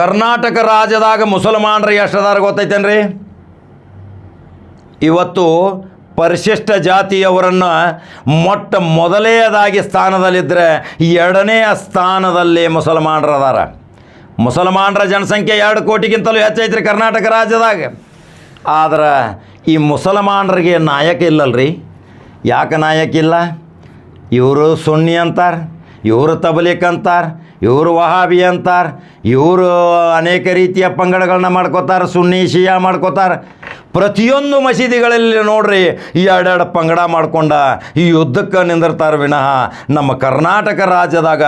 ಕರ್ನಾಟಕ ರಾಜ್ಯದಾಗ ಮುಸಲ್ಮಾನರು ಎಷ್ಟದಾರ ಗೊತ್ತೈತೇನ್ರಿ? ಇವತ್ತು ಪರಿಶಿಷ್ಟ ಜಾತಿಯವರನ್ನು ಮೊಟ್ಟ ಮೊದಲನೆಯದಾಗಿ ಸ್ಥಾನದಲ್ಲಿದ್ದರೆ ಎರಡನೆಯ ಸ್ಥಾನದಲ್ಲಿ ಮುಸಲ್ಮಾನರು ಅದಾರ ಮುಸಲ್ಮಾನರ ಜನಸಂಖ್ಯೆ ಎರಡು ಕೋಟಿಗಿಂತಲೂ ಹೆಚ್ಚೈತ್ರಿ ಕರ್ನಾಟಕ ರಾಜ್ಯದಾಗ. ಆದ್ರೆ ಈ ಮುಸಲ್ಮಾನರಿಗೆ ನಾಯಕ ಇಲ್ಲಲ್ರಿ. ಯಾಕೆ ನಾಯಕ ಇಲ್ಲ? ಇವರು ಸುನ್ನಿ ಅಂತಾರೆ, ಇವರು ತಬಲಿಕ್ ಅಂತಾರೆ ಇವರು ವಹಾಬಿ ಅಂತಾರೆ, ಇವರು ಅನೇಕ ರೀತಿಯ ಪಂಗಡಗಳನ್ನ ಮಾಡ್ಕೋತಾರೆ, ಸುನ್ನಿ, ಶಿಯಾ ಮಾಡ್ಕೋತಾರೆ. ಪ್ರತಿಯೊಂದು ಮಸೀದಿಗಳಲ್ಲಿ ನೋಡ್ರಿ, ಈ ಎರಡೆರಡು ಪಂಗಡ ಮಾಡ್ಕೊಂಡ ಈ ಯುದ್ಧಕ್ಕೆ ನಿಂದಿರ್ತಾರೆ ವಿನಃ ನಮ್ಮ ಕರ್ನಾಟಕ ರಾಜ್ಯದಾಗ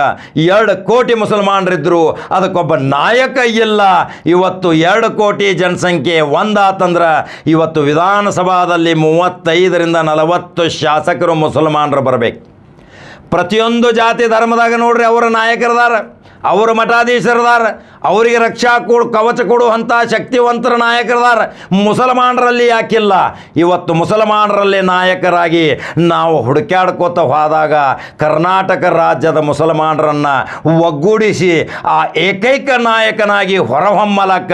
ಎರಡು ಕೋಟಿ ಮುಸಲ್ಮಾನರಿದ್ದರು ಅದಕ್ಕೊಬ್ಬ ನಾಯಕ ಇಲ್ಲ. ಇವತ್ತು ಎರಡು ಕೋಟಿ ಜನಸಂಖ್ಯೆ ಒಂದಾತಂದ್ರೆ ಇವತ್ತು ವಿಧಾನಸಭಾದಲ್ಲಿ ಮೂವತ್ತೈದರಿಂದ ನಲವತ್ತು ಶಾಸಕರು ಮುಸಲ್ಮಾನರು ಬರಬೇಕು. ಪ್ರತಿಯೊಂದು ಜಾತಿ ಧರ್ಮದಾಗ ನೋಡ್ರಿ ಅವರ ನಾಯಕರದಾರ. ಅವರ ಮಠಾಧೀಶರದಾರ ಅವರಿಗೆ ರಕ್ಷಾ ಕೊಡು, ಕವಚ ಕೊಡುವಂಥ ಶಕ್ತಿವಂತರ ನಾಯಕರದಾರ ಮುಸಲ್ಮಾನರಲ್ಲಿ ಯಾಕಿಲ್ಲ? ಇವತ್ತು ಮುಸಲ್ಮಾನರಲ್ಲಿ ನಾಯಕರಾಗಿ ನಾವು ಹುಡುಕ್ಯಾಡ್ಕೋತ ಹೋದಾಗ ಕರ್ನಾಟಕ ರಾಜ್ಯದ ಮುಸಲ್ಮಾನರನ್ನು ಒಗ್ಗೂಡಿಸಿ ಆ ಏಕೈಕ ನಾಯಕನಾಗಿ ಹೊರಹೊಮ್ಮಲಕ್ಕ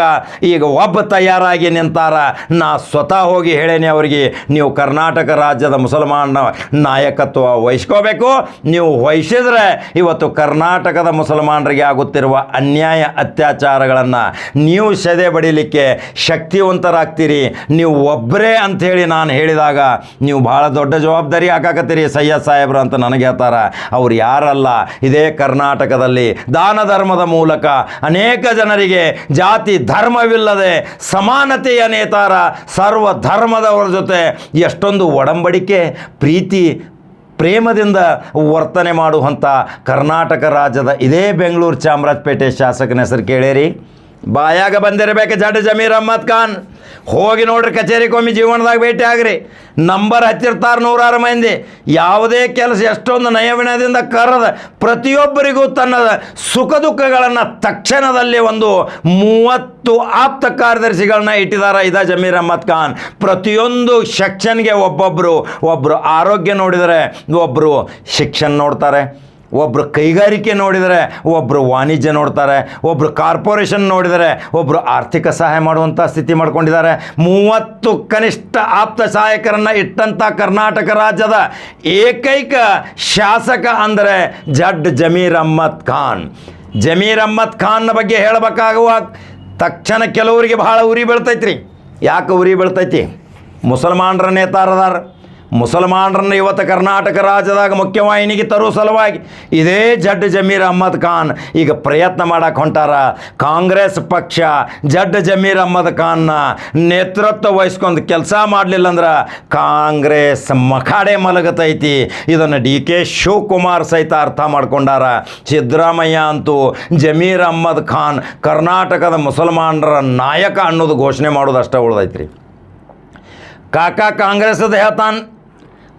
ಈಗ ಒಬ್ಬ ತಯಾರಾಗಿ ನಿಂತಾರ. ನಾ ಸ್ವತಃ ಹೋಗಿ ಹೇಳೇನೆ ಅವರಿಗೆ, ನೀವು ಕರ್ನಾಟಕ ರಾಜ್ಯದ ಮುಸಲ್ಮಾನ ನಾಯಕತ್ವ ವಹಿಸ್ಕೋಬೇಕು. ನೀವು ವಹಿಸಿದ್ರೆ ಇವತ್ತು ಕರ್ನಾಟಕದ ಮುಸಲ್ಮಾನರಿಗೆ ಆಗುತ್ತಿರುವ ಅನ್ಯಾಯ ಅತ್ಯಾಚಾರಗಳನ್ನು ನೀವು ಸೆದೆ ಬಡಿಲಿಕ್ಕೆ ಶಕ್ತಿವಂತರಾಗ್ತೀರಿ. ನೀವು ಒಬ್ಬರೇ ಅಂಥೇಳಿ ನಾನು ಹೇಳಿದಾಗ ನೀವು ಭಾಳ ದೊಡ್ಡ ಜವಾಬ್ದಾರಿ ಹಾಕಾಕತ್ತೀರಿ ಸಯ್ಯದ್ ಸಾಹೇಬ್ರು ಅಂತ ನನಗೆ ಹೇಳ್ತಾರ. ಅವ್ರು ಯಾರಲ್ಲ, ಇದೇ ಕರ್ನಾಟಕದಲ್ಲಿ ದಾನ ಧರ್ಮದ ಮೂಲಕ ಅನೇಕ ಜನರಿಗೆ ಜಾತಿ ಧರ್ಮವಿಲ್ಲದೆ ಸಮಾನತೆಯ ನೇತಾರ ಸರ್ವ ಧರ್ಮದವರ ಜೊತೆ ಎಷ್ಟೊಂದು ಒಡಂಬಡಿಕೆ, ಪ್ರೀತಿ ಪ್ರೇಮದಿಂದ ವರ್ತನೆ ಮಾಡುವಂಥ ಕರ್ನಾಟಕ ರಾಜ್ಯದ ಇದೇ ಬೆಂಗಳೂರು ಚಾಮರಾಜಪೇಟೆ ಶಾಸಕನ ಹೆಸರು ಕೇಳಿರಿ. ಬಾಯಾಗ ಬಂದಿರಬೇಕು ಜಡ್ ಜಮೀರ್ ಅಹ್ಮದ್ ಖಾನ್. ಹೋಗಿ ನೋಡ್ರಿ ಕಚೇರಿಗೊಮ್ಮೆ ಜೀವನದಾಗ ಭೇಟಿ ಆಗ್ರಿ. ನಂಬರ್ ಹತ್ತಿರ್ತಾರೆ ನೂರಾರು ಮಂದಿ. ಯಾವುದೇ ಕೆಲಸ, ಎಷ್ಟೊಂದು ನಯವಿನದಿಂದ ಕರೆದ ಪ್ರತಿಯೊಬ್ಬರಿಗೂ ತನ್ನ ಸುಖ ದುಃಖಗಳನ್ನು ತಕ್ಷಣದಲ್ಲಿ ಒಂದು ಮೂವತ್ತು ಆಪ್ತ ಕಾರ್ಯದರ್ಶಿಗಳನ್ನ ಇಟ್ಟಿದ್ದಾರೆ ಇದ ಜಮೀರ್ ಅಹ್ಮದ್ ಖಾನ್. ಪ್ರತಿಯೊಂದು ಸೆಕ್ಷನ್ಗೆ ಒಬ್ಬೊಬ್ಬರು ಒಬ್ಬರು ಆರೋಗ್ಯ ನೋಡಿದರೆ ಒಬ್ಬರು ಶಿಕ್ಷಣ ನೋಡ್ತಾರೆ. ಒಬ್ಬರು ಕೈಗಾರಿಕೆ ನೋಡಿದರೆ ಒಬ್ಬರು ವಾಣಿಜ್ಯ ನೋಡ್ತಾರೆ ಒಬ್ಬರು ಕಾರ್ಪೊರೇಷನ್ ನೋಡಿದರೆ ಒಬ್ಬರು ಆರ್ಥಿಕ ಸಹಾಯ ಮಾಡುವಂಥ ಸ್ಥಿತಿ ಮಾಡ್ಕೊಂಡಿದ್ದಾರೆ. ಮೂವತ್ತು ಕನಿಷ್ಠ ಆಪ್ತ ಸಹಾಯಕರನ್ನು ಇಟ್ಟಂಥ ಕರ್ನಾಟಕ ರಾಜ್ಯದ ಏಕೈಕ ಶಾಸಕ ಅಂದರೆ ಜಡ್ ಜಮೀರ್ ಅಹ್ಮದ್ ಖಾನ್. ಜಮೀರ್ ಅಹ್ಮದ್ ಖಾನ್ನ ಬಗ್ಗೆ ಹೇಳಬೇಕಾಗುವ ತಕ್ಷಣ ಕೆಲವರಿಗೆ ಬಹಳ ಉರಿ ಬೀಳ್ತೈತ್ರಿ. ಯಾಕೆ ಉರಿ ಬೀಳ್ತೈತಿ? ಮುಸಲ್ಮಾನರ ನೇತಾರದಾರ. ಮುಸಲ್ಮಾನರನ್ನ ಇವತ್ತು ಕರ್ನಾಟಕ ರಾಜ್ಯದಾಗ ಮುಖ್ಯವಾಹಿನಿಗೆ ತರೋ ಸಲುವಾಗಿ ಇದೇ ಜಡ್ ಜಮೀರ್ ಅಹ್ಮದ್ ಖಾನ್ ಈಗ ಪ್ರಯತ್ನ ಮಾಡಕ್ಕೆ ಹೊಂಟಾರ. ಕಾಂಗ್ರೆಸ್ ಪಕ್ಷ ಜಡ್ ಜಮೀರ್ ಅಹ್ಮದ್ ಖಾನ್ನ ನೇತೃತ್ವ ವಹಿಸ್ಕೊಂಡು ಕೆಲಸ ಮಾಡಲಿಲ್ಲ ಅಂದ್ರೆ ಕಾಂಗ್ರೆಸ್ ಮಖಾಡೆ ಮಲಗತೈತಿ. ಇದನ್ನು ಡಿ ಕೆ ಶಿವಕುಮಾರ್ ಸಹಿತ ಅರ್ಥ ಮಾಡ್ಕೊಂಡಾರ. ಸಿದ್ದರಾಮಯ್ಯ ಅಂತೂ ಜಮೀರ್ ಅಹ್ಮದ್ ಖಾನ್ ಕರ್ನಾಟಕದ ಮುಸಲ್ಮಾನರ ನಾಯಕ ಅನ್ನೋದು ಘೋಷಣೆ ಮಾಡೋದು ಅಷ್ಟೇ ಉಳ್ದೈತ್ರಿ. ಕಾಕಾ ಕಾಂಗ್ರೆಸ್ದು ಹೇಳ್ತಾನೆ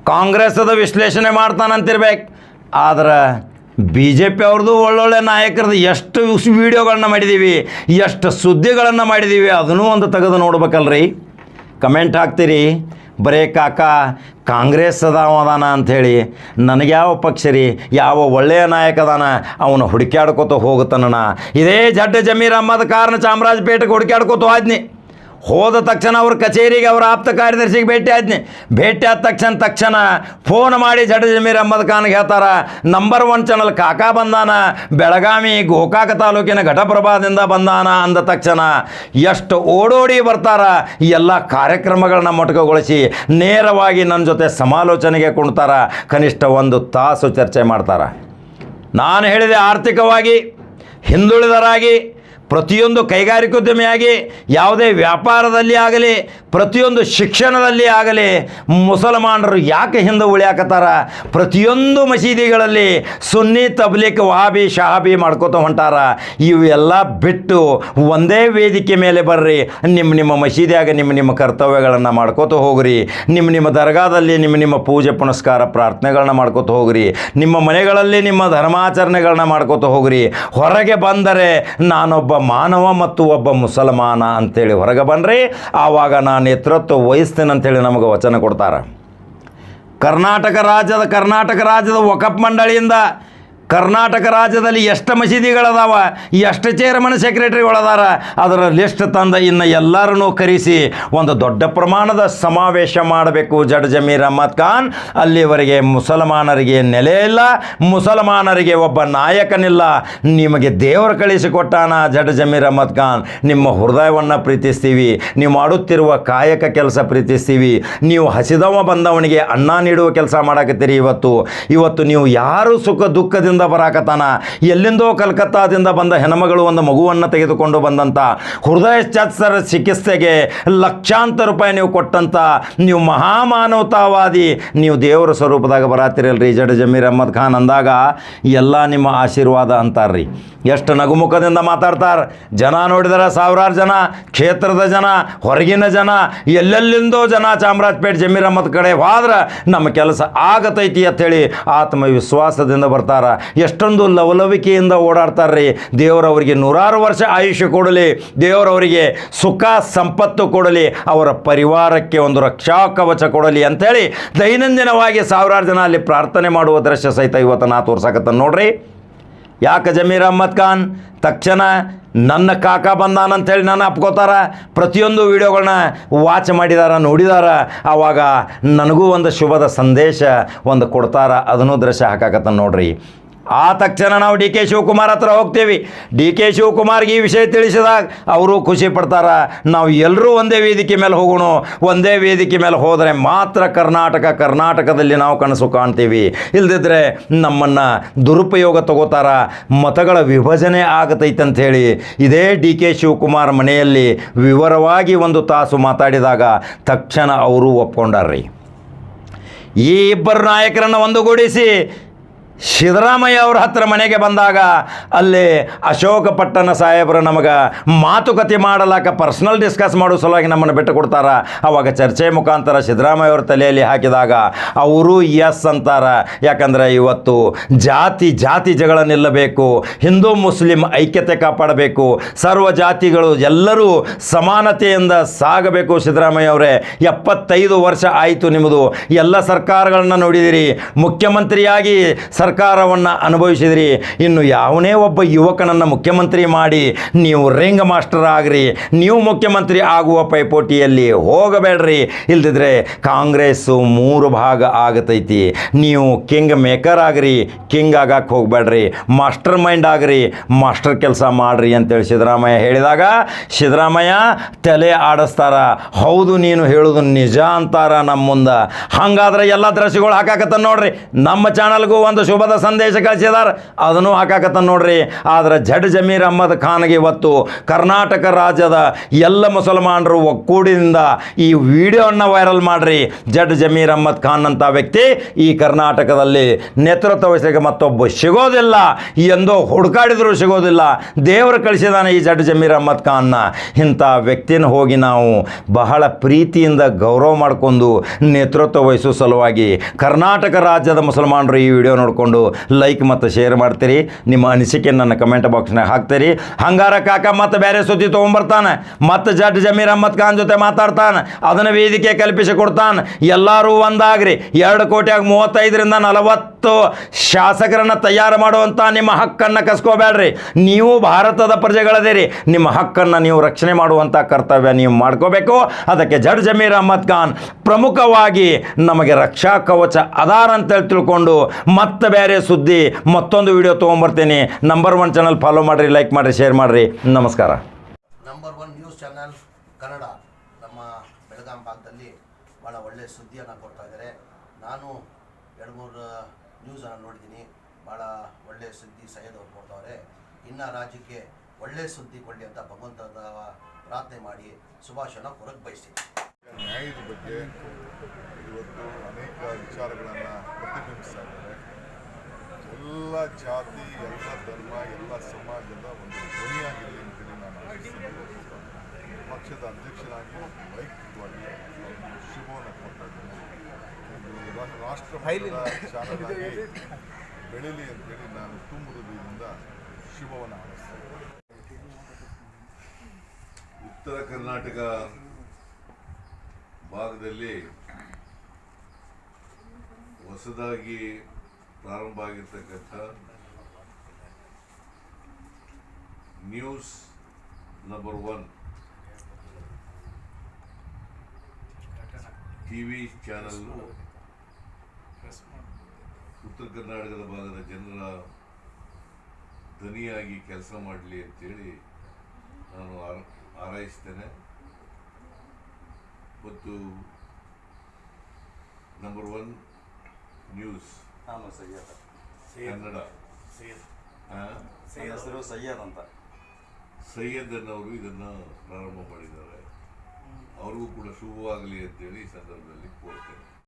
ಕಾಂಗ್ರೆಸ್ದ ವಿಶ್ಲೇಷಣೆ ಮಾಡ್ತಾನಂತಿರ್ಬೇಕು. ಆದ್ರೆ ಬಿ ಜೆ ಪಿ ಅವ್ರದ್ದು ಒಳ್ಳೊಳ್ಳೆ ನಾಯಕರದ್ದು ಎಷ್ಟು ವಿಡಿಯೋಗಳನ್ನ ಮಾಡಿದ್ದೀವಿ ಎಷ್ಟು ಸುದ್ದಿಗಳನ್ನು ಮಾಡಿದ್ದೀವಿ ಅದನ್ನೂ ಒಂದು ತೆಗೆದು ನೋಡ್ಬೇಕಲ್ರಿ. ಕಮೆಂಟ್ ಹಾಕ್ತೀರಿ, ಬರೇ ಕಾಕ, ಕಾಂಗ್ರೆಸ್ ಅದಾವ ಅದಾನ ಅಂಥೇಳಿ. ನನಗೆ ಯಾವ ಪಕ್ಷ ರೀ, ಯಾವ ಒಳ್ಳೆಯ ನಾಯಕ ಅದಾನ, ಅವನು ಹುಡುಕ್ಯಾಡ್ಕೋತ ಹೋಗುತ್ತಾನ ಇದೇ ಜಡ್ಡ ಜಮೀರ್ ಅಹ್ಮದ್ ಕಾರಣ ಚಾಮರಾಜಪೇಟೆಗೆ ಹುಡುಕ್ಯಾಡ್ಕೋತ ಹೋದ್ನಿ. ಹೋದ ತಕ್ಷಣ ಅವ್ರ ಕಚೇರಿಗೆ ಅವರ ಆಪ್ತ ಕಾರ್ಯದರ್ಶಿಗೆ ಭೇಟಿ ಆದ್ನಿ. ಭೇಟಿ ಆದ ತಕ್ಷಣ ತಕ್ಷಣ ಫೋನ್ ಮಾಡಿ ಜಡ ಜಮೀರ್ ಅಹಮದ್ ಖಾನ್ ಹೇಳ್ತಾರ ನಂಬರ್ ಒನ್ ಚಾನಲ್ ಕಾಕಾ ಬಂದಾನ, ಬೆಳಗಾವಿ ಗೋಕಾಕ ತಾಲೂಕಿನ ಘಟಪ್ರಭಾದಿಂದ ಬಂದಾನ ಅಂದ ತಕ್ಷಣ ಎಷ್ಟು ಓಡೋಡಿ ಬರ್ತಾರ, ಎಲ್ಲ ಕಾರ್ಯಕ್ರಮಗಳನ್ನ ಮೊಟಕಗೊಳಿಸಿ ನೇರವಾಗಿ ನನ್ನ ಜೊತೆ ಸಮಾಲೋಚನೆಗೆ ಕುಣ್ತಾರ, ಕನಿಷ್ಠ ಒಂದು ತಾಸು ಚರ್ಚೆ ಮಾಡ್ತಾರ. ನಾನು ಹೇಳಿದೆ ಆರ್ಥಿಕವಾಗಿ, ಹಿಂದುಳಿದರಾಗಿ ಪ್ರತಿಯೊಂದು ಕೈಗಾರಿಕೋದ್ಯಮಿಯಾಗಿ, ಯಾವುದೇ ವ್ಯಾಪಾರದಲ್ಲಿ ಆಗಲಿ, ಪ್ರತಿಯೊಂದು ಶಿಕ್ಷಣದಲ್ಲಿ ಆಗಲಿ, ಮುಸಲ್ಮಾನರು ಯಾಕೆ ಹಿಂದೆ ಉಳಿಯಾಕತ್ತಾರ? ಪ್ರತಿಯೊಂದು ಮಸೀದಿಗಳಲ್ಲಿ ಸುನ್ನಿ ತಬ್ಲಿಕ್ ವಹಾಬಿ ಶಹಾಬಿ ಮಾಡ್ಕೋತ ಹೊಂಟಾರ. ಇವೆಲ್ಲ ಬಿಟ್ಟು ಒಂದೇ ವೇದಿಕೆ ಮೇಲೆ ಬರ್ರಿ. ನಿಮ್ಮ ನಿಮ್ಮ ಮಸೀದಿಯಾಗ ನಿಮ್ಮ ನಿಮ್ಮ ಕರ್ತವ್ಯಗಳನ್ನು ಮಾಡ್ಕೋತ ಹೋಗ್ರಿ. ನಿಮ್ಮ ನಿಮ್ಮ ದರ್ಗಾದಲ್ಲಿ ನಿಮ್ಮ ನಿಮ್ಮ ಪೂಜೆ ಪುನಸ್ಕಾರ ಪ್ರಾರ್ಥನೆಗಳನ್ನ ಮಾಡ್ಕೋತ ಹೋಗ್ರಿ. ನಿಮ್ಮ ಮನೆಗಳಲ್ಲಿ ನಿಮ್ಮ ಧರ್ಮಾಚರಣೆಗಳನ್ನ ಮಾಡ್ಕೋತ ಹೋಗ್ರಿ. ಹೊರಗೆ ಬಂದರೆ ನಾನೊಬ್ಬ ಮಾನವ ಮತ್ತು ಒಬ್ಬ ಮುಸಲ್ಮಾನ ಅಂತೇಳಿ ಹೊರಗೆ ಬಂದರೆ ಆವಾಗ ನಾನು ನೇತೃತ್ವ ವಹಿಸ್ತೇನೆ ಅಂತೇಳಿ ನಮಗೆ ವಚನ ಕೊಡ್ತಾರೆ. ಕರ್ನಾಟಕ ರಾಜ್ಯದ ಕರ್ನಾಟಕ ರಾಜ್ಯದ ವಕಫ್ ಮಂಡಳಿಯಿಂದ ಕರ್ನಾಟಕ ರಾಜ್ಯದಲ್ಲಿ ಎಷ್ಟು ಮಸೀದಿಗಳದಾವ, ಎಷ್ಟು ಚೇರ್ಮನ್ ಸೆಕ್ರೆಟರಿಗಳದಾರ ಅದರ ಲಿಸ್ಟ್ ತಂದ ಇನ್ನು ಎಲ್ಲರನ್ನೂ ಕರೆಸಿ ಒಂದು ದೊಡ್ಡ ಪ್ರಮಾಣದ ಸಮಾವೇಶ ಮಾಡಬೇಕು ಜಡ್ ಜಮೀರ್ ಅಹಮದ್ ಖಾನ್. ಅಲ್ಲಿವರೆಗೆ ಮುಸಲ್ಮಾನರಿಗೆ ನೆಲೆ ಇಲ್ಲ, ಮುಸಲ್ಮಾನರಿಗೆ ಒಬ್ಬ ನಾಯಕನಿಲ್ಲ. ನಿಮಗೆ ದೇವರು ಕಳಿಸಿಕೊಟ್ಟಾನ ಜಡ್ ಜಮೀರ್ ಅಹಮದ್ ಖಾನ್. ನಿಮ್ಮ ಹೃದಯವನ್ನು ಪ್ರೀತಿಸ್ತೀವಿ, ನೀವು ಮಾಡುತ್ತಿರುವ ಕಾಯಕ ಕೆಲಸ ಪ್ರೀತಿಸ್ತೀವಿ. ನೀವು ಹಸಿದವ ಬಂದವನಿಗೆ ಅನ್ನ ನೀಡುವ ಕೆಲಸ ಮಾಡಕತ್ತೀರಿ ಇವತ್ತು. ಇವತ್ತು ನೀವು ಯಾರು ಸುಖ ದುಃಖದಿಂದ ಬರಾಕತ್ತಾನ. ಎಲ್ಲಿಂದೋ ಕಲ್ಕತ್ತಾದಿಂದ ಬಂದ ಹೆಣ್ಮಗಳು ಒಂದು ಮಗುವನ್ನು ತೆಗೆದುಕೊಂಡು ಬಂದಂಥ ಹೃದಯ ಚಾತ್ಸರ ಚಿಕಿತ್ಸೆಗೆ ಲಕ್ಷಾಂತರ ರೂಪಾಯಿ ನೀವು ಕೊಟ್ಟಂಥ ನೀವು ಮಹಾಮಾನವತಾವಾದಿ. ನೀವು ದೇವರ ಸ್ವರೂಪದಾಗ ಬರಾತಿರಲ್ರಿ. ಜಡ್ ಜಮೀರ್ ಅಹಮದ್ ಖಾನ್ ಅಂದಾಗ, ಎಲ್ಲ ನಿಮ್ಮ ಆಶೀರ್ವಾದ ಅಂತಾರ್ರಿ. ಎಷ್ಟು ನಗುಮುಖದಿಂದ ಮಾತಾಡ್ತಾರೆ. ಜನ ನೋಡಿದರೆ ಸಾವಿರಾರು ಜನ, ಕ್ಷೇತ್ರದ ಜನ, ಹೊರಗಿನ ಜನ, ಎಲ್ಲೆಲ್ಲಿಂದೋ ಜನ ಚಾಮರಾಜಪೇಟೆ ಜಮೀರ್ ಅಹಮದ್ ಕಡೆ ಹೋದ್ರೆ ನಮ್ಮ ಕೆಲಸ ಆಗತೈತಿ ಅಂಥೇಳಿ ಆತ್ಮವಿಶ್ವಾಸದಿಂದ ಬರ್ತಾರ. ಎಷ್ಟೊಂದು ಲವಲವಿಕೆಯಿಂದ ಓಡಾಡ್ತಾರ್ರಿ. ದೇವರವರಿಗೆ ನೂರಾರು ವರ್ಷ ಆಯುಷ್ಯ ಕೊಡಲಿ. ದೇವರವರಿಗೆ ಸುಖ, ಸಂಪತ್ತು ಕೊಡಲಿ. ಅವರ ಪರಿವಾರಕ್ಕೆ ಒಂದು ರಕ್ಷಾ ಕವಚ ಕೊಡಲಿ ಅಂಥೇಳಿ ದೈನಂದಿನವಾಗಿ ಸಾವಿರಾರು ಜನ ಅಲ್ಲಿ ಪ್ರಾರ್ಥನೆ ಮಾಡುವ ದೃಶ್ಯ ಸಹಿತ ಇವತ್ತು ನಾ ತೋರ್ಸಕತ್ತ ನೋಡ್ರಿ. ಯಾಕೆ ಜಮೀರ್ ಅಹ್ಮದ್ ಖಾನ್? ತಕ್ಷಣ ನನ್ನ ಕಾಕ ಬಂದಾನಂಥೇಳಿ ನಾನು ಅಪ್ಕೋತಾರ. ಪ್ರತಿಯೊಂದು ವಿಡಿಯೋಗಳನ್ನ ವಾಚ್ ಮಾಡಿದಾರ, ನೋಡಿದಾರ. ಆವಾಗ ನನಗೂ ಒಂದು ಶುಭದ ಸಂದೇಶ ಒಂದು ಕೊಡ್ತಾರ. ಅದನ್ನು ದೃಶ್ಯ ಹಾಕಾಕತ್ತ ನೋಡ್ರಿ. ಆ ತಕ್ಷಣ ನಾವು ಡಿ ಕೆ ಶಿವಕುಮಾರ್ ಹತ್ರ ಹೋಗ್ತೀವಿ. ಡಿ ಕೆ ಶಿವಕುಮಾರ್ಗೆ ಈ ವಿಷಯ ತಿಳಿಸಿದಾಗ ಅವರು ಖುಷಿ ಪಡ್ತಾರೆ. ನಾವು ಎಲ್ಲರೂ ಒಂದೇ ವೇದಿಕೆ ಮೇಲೆ ಹೋಗೋಣ. ಒಂದೇ ವೇದಿಕೆ ಮೇಲೆ ಹೋದರೆ ಮಾತ್ರ ಕರ್ನಾಟಕ ಕರ್ನಾಟಕದಲ್ಲಿ ನಾವು ಕನಸು ಕಾಣ್ತೀವಿ. ಇಲ್ದಿದ್ರೆ ನಮ್ಮನ್ನು ದುರುಪಯೋಗ ತಗೋತಾರ. ಮತಗಳ ವಿಭಜನೆ ಆಗತೈತೆ ಅಂಥೇಳಿ ಇದೇ ಡಿ ಕೆ ಶಿವಕುಮಾರ್ ಮನೆಯಲ್ಲಿ ವಿವರವಾಗಿ ಒಂದು ತಾಸು ಮಾತಾಡಿದಾಗ ತಕ್ಷಣ ಅವರು ಒಪ್ಕೊಂಡಾರ್ರಿ. ಈ ಇಬ್ಬರು ನಾಯಕರನ್ನು ಒಂದುಗೂಡಿಸಿ. ಸಿದ್ದರಾಮಯ್ಯ ಅವ್ರ ಹತ್ರ ಮನೆಗೆ ಬಂದಾಗ ಅಲ್ಲಿ ಅಶೋಕ ಪಟ್ಟಣ ಸಾಹೇಬರು ನಮಗೆ ಮಾತುಕತೆ ಮಾಡಲಾಕ ಪರ್ಸ್ನಲ್ ಡಿಸ್ಕಸ್ ಮಾಡೋ ಸಲುವಾಗಿ ನಮ್ಮನ್ನು ಬಿಟ್ಟು ಕೊಡ್ತಾರ. ಅವಾಗ ಚರ್ಚೆ ಮುಖಾಂತರ ಸಿದ್ದರಾಮಯ್ಯ ಅವ್ರ ತಲೆಯಲ್ಲಿ ಹಾಕಿದಾಗ ಅವರು ಎಸ್ ಅಂತಾರ. ಯಾಕಂದರೆ ಇವತ್ತು ಜಾತಿ ಜಾತಿ ಜಗಳ ನಿಲ್ಲಬೇಕು, ಹಿಂದೂ ಮುಸ್ಲಿಂ ಐಕ್ಯತೆ ಕಾಪಾಡಬೇಕು, ಸರ್ವ ಜಾತಿಗಳು ಎಲ್ಲರೂ ಸಮಾನತೆಯಿಂದ ಸಾಗಬೇಕು ಸಿದ್ದರಾಮಯ್ಯ ಅವರೇ. ಎಪ್ಪತ್ತೈದು ವರ್ಷ ಆಯಿತು ನಿಮ್ಮದು. ಎಲ್ಲ ಸರ್ಕಾರಗಳನ್ನ ನೋಡಿದಿರಿ. ಮುಖ್ಯಮಂತ್ರಿಯಾಗಿ ಸರ್ಕಾರವನ್ನು ಅನುಭವಿಸಿದ್ರಿ. ಇನ್ನು ಯಾವನೇ ಒಬ್ಬ ಯುವಕನನ್ನು ಮುಖ್ಯಮಂತ್ರಿ ಮಾಡಿ ನೀವು ರಿಂಗ್ ಮಾಸ್ಟರ್ ಆಗ್ರಿ, ನೀವು ಮುಖ್ಯಮಂತ್ರಿ ಆಗುವ ಪೈಪೋಟಿಯಲ್ಲಿ ಹೋಗಬೇಡ್ರಿ. ಇಲ್ದಿದ್ರೆ ಕಾಂಗ್ರೆಸ್ಸು ಮೂರು ಭಾಗ ಆಗತೈತಿ. ನೀವು ಕಿಂಗ್ ಮೇಕರ್ ಆಗ್ರಿ, ಕಿಂಗ್ ಆಗಕ್ಕೆ ಹೋಗಬೇಡ್ರಿ. ಮಾಸ್ಟರ್ ಮೈಂಡ್ ಆಗ್ರಿ, ಮಾಸ್ಟರ್ ಕೆಲಸ ಮಾಡ್ರಿ ಅಂತೇಳಿ ಸಿದ್ದರಾಮಯ್ಯ ಹೇಳಿದಾಗ, ಸಿದ್ದರಾಮಯ್ಯ ತಲೆ ಆಡಿಸ್ತಾರ. ಹೌದು ನೀನು ಹೇಳೋದು ನಿಜ ಅಂತಾರ ನಮ್ಮ ಮುಂದೆ. ಹಂಗಾದ್ರೆ ಎಲ್ಲ ದ್ರಶ್ಯಗಳು ಹಾಕಾಕತ್ತ ನೋಡ್ರಿ. ನಮ್ಮ ಚಾನಲ್ಗೂ ಒಂದು ಶುಭದ ಸಂದೇಶ ಕಳಿಸಿದಾರ. ಅದನ್ನು ಹಾಕಾಕತ್ತ ನೋಡ್ರಿ. ಆದ್ರೆ ಜಡ್ ಜಮೀರ್ ಅಹ್ಮದ್ ಖಾನ್ಗೆ ಇವತ್ತು ಕರ್ನಾಟಕ ರಾಜ್ಯದ ಎಲ್ಲ ಮುಸಲ್ಮಾನರು ಒಕ್ಕೂಡಿನಿಂದ ಈ ವಿಡಿಯೋವನ್ನು ವೈರಲ್ ಮಾಡ್ರಿ. ಜಡ್ ಜಮೀರ್ ಅಹ್ಮದ್ ಖಾನ್ ಅಂತ ವ್ಯಕ್ತಿ ಈ ಕರ್ನಾಟಕದಲ್ಲಿ ನೇತೃತ್ವ ವಹಿಸಲಿಕ್ಕೆ ಮತ್ತೊಬ್ಬ ಸಿಗೋದಿಲ್ಲ. ಎಂದೋ ಹುಡುಕಾಡಿದ್ರು ಸಿಗೋದಿಲ್ಲ. ದೇವರು ಕಳಿಸಿದಾನೆ ಈ ಜಡ್ ಜಮೀರ್ ಅಹ್ಮದ್ ಖಾನ್ನ. ಇಂಥ ವ್ಯಕ್ತಿನ ಹೋಗಿ ನಾವು ಬಹಳ ಪ್ರೀತಿಯಿಂದ ಗೌರವ ಮಾಡಿಕೊಂಡು ನೇತೃತ್ವ ವಹಿಸೋ ಸಲುವಾಗಿ ಕರ್ನಾಟಕ ರಾಜ್ಯದ ಮುಸಲ್ಮಾನರು ಈ ವಿಡಿಯೋ ನೋಡಿಕೊಂಡು ಲೈಕ್ ಮತ್ತು ಶೇರ್ ಮಾಡ್ತೀರಿ. ನಿಮ್ಮ ಅನಿಸಿಕೆ ನನ್ನ ಕಮೆಂಟ್ ಬಾಕ್ಸ್ನಾಗ ಹಾಕ್ತೀರಿ. ಹಂಗಾರ ಕಾಕ ಮತ್ತು ಬೇರೆ ಸುದ್ದಿ ತೊಗೊಂಬರ್ತಾನೆ. ಮತ್ತು ಜಡ್ ಜಮೀರ್ ಅಹ್ಮದ್ ಖಾನ್ ಜೊತೆ ಮಾತಾಡ್ತಾನೆ. ಅದನ್ನು ವೇದಿಕೆ ಕಲ್ಪಿಸಿ ಕೊಡ್ತಾನೆ. ಎಲ್ಲರೂ ಒಂದಾಗ್ರಿ. ಎರಡು ಕೋಟಿಯಾಗಿ ಮೂವತ್ತೈದರಿಂದ ನಲವತ್ತು ಶಾಸಕರನ್ನು ತಯಾರು ಮಾಡುವಂಥ ನಿಮ್ಮ ಹಕ್ಕನ್ನು ಕಸ್ಕೋಬೇಡ್ರಿ ನೀವು ಭಾರತದ ಪ್ರಜೆಗಳದೇರಿ. ನಿಮ್ಮ ಹಕ್ಕನ್ನು ನೀವು ರಕ್ಷಣೆ ಮಾಡುವಂಥ ಕರ್ತವ್ಯ ನೀವು ಮಾಡ್ಕೋಬೇಕು. ಅದಕ್ಕೆ ಜಡ್ ಜಮೀರ್ ಅಹ್ಮದ್ ಖಾನ್ ಪ್ರಮುಖವಾಗಿ ನಮಗೆ ರಕ್ಷಾ ಕವಚ ಅದಾರ ಅಂತೇಳಿ ತಿಳ್ಕೊಂಡು ಮತ್ತೆ ಬೇರೆ ಸುದ್ದಿ ಮತ್ತೊಂದು ವಿಡಿಯೋ ತೊಗೊಂಬರ್ತೀನಿ. ನಂಬರ್ ಒನ್ ಚಾನಲ್ ಫಾಲೋ ಮಾಡಿರಿ ಲೈಕ್ ಮಾಡಿರಿ ಶೇರ್ ಮಾಡಿರಿ. ನಮಸ್ಕಾರ. Number one news channel Kannada ನಮ್ಮ ಬೆಳಗಾಂ ಭಾಗದಲ್ಲಿ ಭಾಳ ಒಳ್ಳೆಯ ಸುದ್ದಿಯನ್ನು ಕೊಡ್ತಾ ಇದ್ದಾರೆ. ನಾನು ಎರಡು ಮೂರು ನ್ಯೂಸನ್ನು ನೋಡಿದ್ದೀನಿ. ಭಾಳ ಒಳ್ಳೆಯ ಸುದ್ದಿ ಸೈಯದ್ ಅವ್ರು ಕೊಡ್ತಾವ್ರೆ ಇನ್ನು ರಾಜ್ಯಕ್ಕೆ ಒಳ್ಳೆಯ ಸುದ್ದಿ ಕೊಡಲಿ ಅಂತ ಭಗವಂತನ ಪ್ರಾರ್ಥನೆ ಮಾಡಿ ಸುಭಾಷಣ ಕೊರಕ್ಕೆ ಬಯಸ್ತೀನಿ. ನ್ಯಾಯದ ಬಗ್ಗೆ ಇವತ್ತು ಅನೇಕ ವಿಚಾರಗಳನ್ನು ಪ್ರತಿಬಿಂಬಿಸ್ತಾ ಇದ್ದಾರೆ. ಎಲ್ಲ ಜಾತಿ, ಎಲ್ಲ ಧರ್ಮ, ಎಲ್ಲ ಸಮಾಜದ ಒಂದು ಧ್ವನಿಯಾಗಿದೆ ಅಂತೇಳಿ ನಾನು ಪಕ್ಷದ ಅಧ್ಯಕ್ಷರಾಗಿ ವೈಯಕ್ತಿಕವಾಗಿ ಶುಭವನ್ನು ಕೊಡ್ತಾ ಇದ್ದೇನೆ ರಾಷ್ಟ್ರ ಚಾಲನಾಗಿ ಬೆಳೀಲಿ ಅಂತೇಳಿ ನಾನು ತುಂಬ ಶುಭವನ್ನು ಆರಿಸ್ತೇನೆ ಉತ್ತರ ಕರ್ನಾಟಕ ಭಾಗದಲ್ಲಿ ಹೊಸದಾಗಿ ಪ್ರಾರಂಭ ಆಗಿರ್ತಕ್ಕಂಥ news number one T V channel ಉತ್ತರ ಕರ್ನಾಟಕದ ಭಾಗದ ಜನರ ಧ್ವನಿಯಾಗಿ ಕೆಲಸ ಮಾಡಲಿ ಅಂತೇಳಿ ನಾನು ಆರ- ಹಾರೈಸ್ತೇನೆ ಮತ್ತು ನಂಬರ್ ಒನ್ ನ್ಯೂಸ್ ನಾನು ಸೈಯದ್ ಕನ್ನಡ. ಆ? ನನ್ನ ಹೆಸರು ಸೈಯದ್ ಅಂತ. ಸೈಯದ್ ಅನ್ನೋರು ಇದನ್ನು ಪ್ರಾರಂಭ ಮಾಡಿದ್ದಾರೆ. ಅವ್ರಿಗೂ ಕೂಡ ಶುಭವಾಗಲಿ ಅಂತೇಳಿ ಈ ಸಂದರ್ಭದಲ್ಲಿ ಕೋರ್ತೇನೆ.